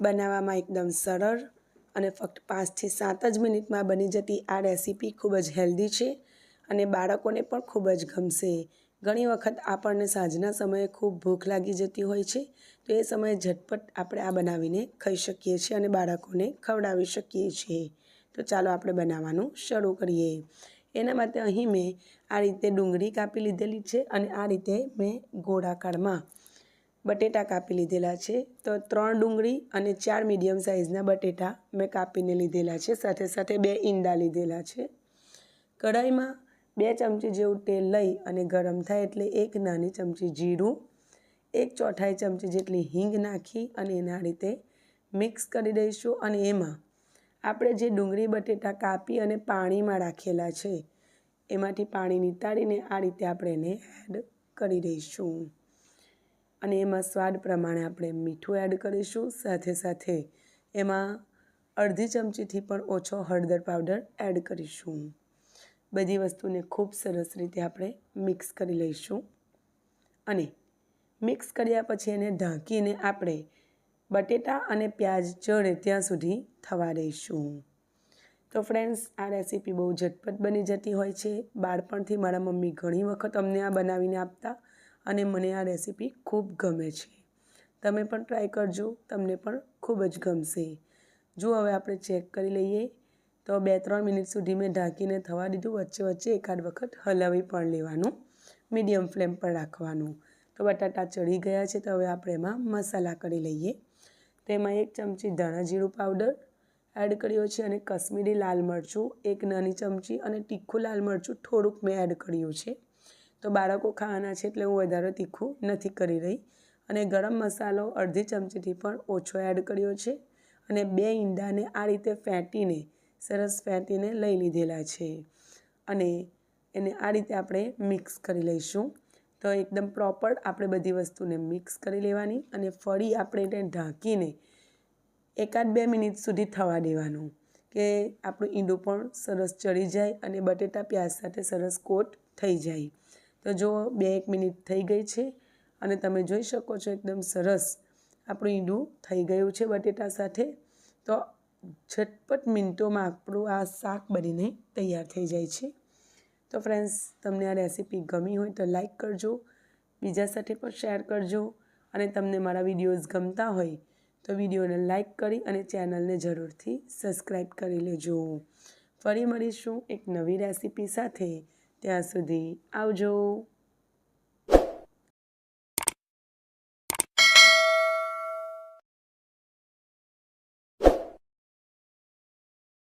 બનાવવામાં એકદમ સરળ અને ફક્ત પાંચથી સાત જ મિનિટમાં બની જતી આ રેસીપી ખૂબ જ હેલ્ધી છે અને બાળકોને પણ ખૂબ જ ગમશે. ઘણી વખત આપણને સાંજના સમયે ખૂબ ભૂખ લાગી જતી હોય છે, તો એ સમયે ઝટપટ આપણે આ બનાવીને ખાઈ શકીએ છીએ અને બાળકોને ખવડાવી શકીએ છીએ. તો ચાલો આપણે બનાવવાનું શરૂ કરીએ. એના માટે અહીં મેં આ રીતે ડુંગળી કાપી લીધેલી છે અને આ રીતે મેં ગોળાકારમાં બટેટા કાપી લીધેલા છે. તો ત્રણ ડુંગળી અને ચાર મીડિયમ સાઇઝના બટેટા મેં કાપીને લીધેલા છે. સાથે સાથે બે ઈંડા લીધેલા છે. કઢાઈમાં બે ચમચી જેવું તેલ લઈ અને ગરમ થાય એટલે એક નાની ચમચી જીરું, એક ચોથાઈ ચમચી જેટલી હિંગ નાખી અને એના રીતે મિક્સ કરી દઈશું. અને એમાં આપણે જે ડુંગળી, બટેટા કાપી અને પાણીમાં રાખેલા છે, એમાંથી પાણી નિતારીને આ રીતે આપણે એને એડ કરી દઈશું. અને એમાં સ્વાદ પ્રમાણે આપણે મીઠું એડ કરીશું. સાથે સાથે એમાં અડધી ચમચીથી પણ ઓછો હળદર પાવડર એડ કરીશું. બધી વસ્તુને ખૂબ સરસ રીતે આપણે મિક્સ કરી લઈશું. અને મિક્સ કર્યા પછી એને ઢાંકીને આપણે બટેટા અને પ્યાજ ચડે ત્યાં સુધી થવા દઈશું. તો ફ્રેન્ડ્સ, આ રેસીપી બહુ ઝટપટ બની જતી હોય છે. બાળપણથી મારા મમ્મી ઘણી વખત અમને આ બનાવીને આપતા. અને મને આ રેસીપી ખૂબ ગમે છે. તમે પણ ટ્રાય કરજો, તમને પણ ખૂબ જ ગમશે. જો હવે આપણે ચેક કરી લઈએ, તો બે ત્રણ મિનિટ સુધી મેં ઢાંકીને થવા દીધું, વચ્ચે વચ્ચે એકાદ વખત હલાવી પણ લેવાનું. મીડિયમ ફ્લેમ પર રાખવાનું. તો બટાટા ચડી ગયા છે, તો હવે આપણે એમાં મસાલા કરી લઈએ. તેમાં એક ચમચી ધાણા જીરું પાવડર એડ કર્યો છે અને કશ્મીરી લાલ મરચું, એક નાની ચમચી અને તીખું લાલ મરચું થોડુંક મેં એડ કર્યું છે. તો બાળકો ખાવાના છે એટલે હું વધારે તીખું નથી કરી રહી. અને ગરમ મસાલો અડધી ચમચીથી પણ ઓછો એડ કર્યો છે. અને બે ઈંડાને આ રીતે ફેંટીને, સરસ ફેંટીને લઈ લીધેલા છે. અને એને આ રીતે આપણે મિક્સ કરી લઈશું. તો એકદમ પ્રોપર આપણે બધી વસ્તુને મિક્સ કરી લેવાની અને ફરી આપણે એને ઢાંકીને એકાદ બે મિનિટ સુધી થવા દેવાનું કે આપણું ઈંડું પણ સરસ ચડી જાય અને બટેટા પ્યાજ સાથે સરસ કોટ થઈ જાય. તો જો બે એક મિનિટ થઈ ગઈ છે અને તમે જોઈ શકો છો એકદમ સરસ આપણું ઈંડું થઈ ગયું છે બટેટા સાથે. તો ઝટપટ મિનિટોમાં આપણું આ શાક બનીને તૈયાર થઈ જાય છે. તો ફ્રેન્ડ્સ તમને આ રેસીપી ગમી હોય તો લાઈક કરજો, બીજા સાથે પણ શેર કરજો અને તમને મારા વિડીયોઝ ગમતા હોય તો વિડીયોને લાઈક કરી અને ચેનલને જરૂરથી સબસ્ક્રાઈબ કરી લેજો. ફરી મળીશું એક નવી રેસીપી સાથે. ત્યાં સુધી આવજો.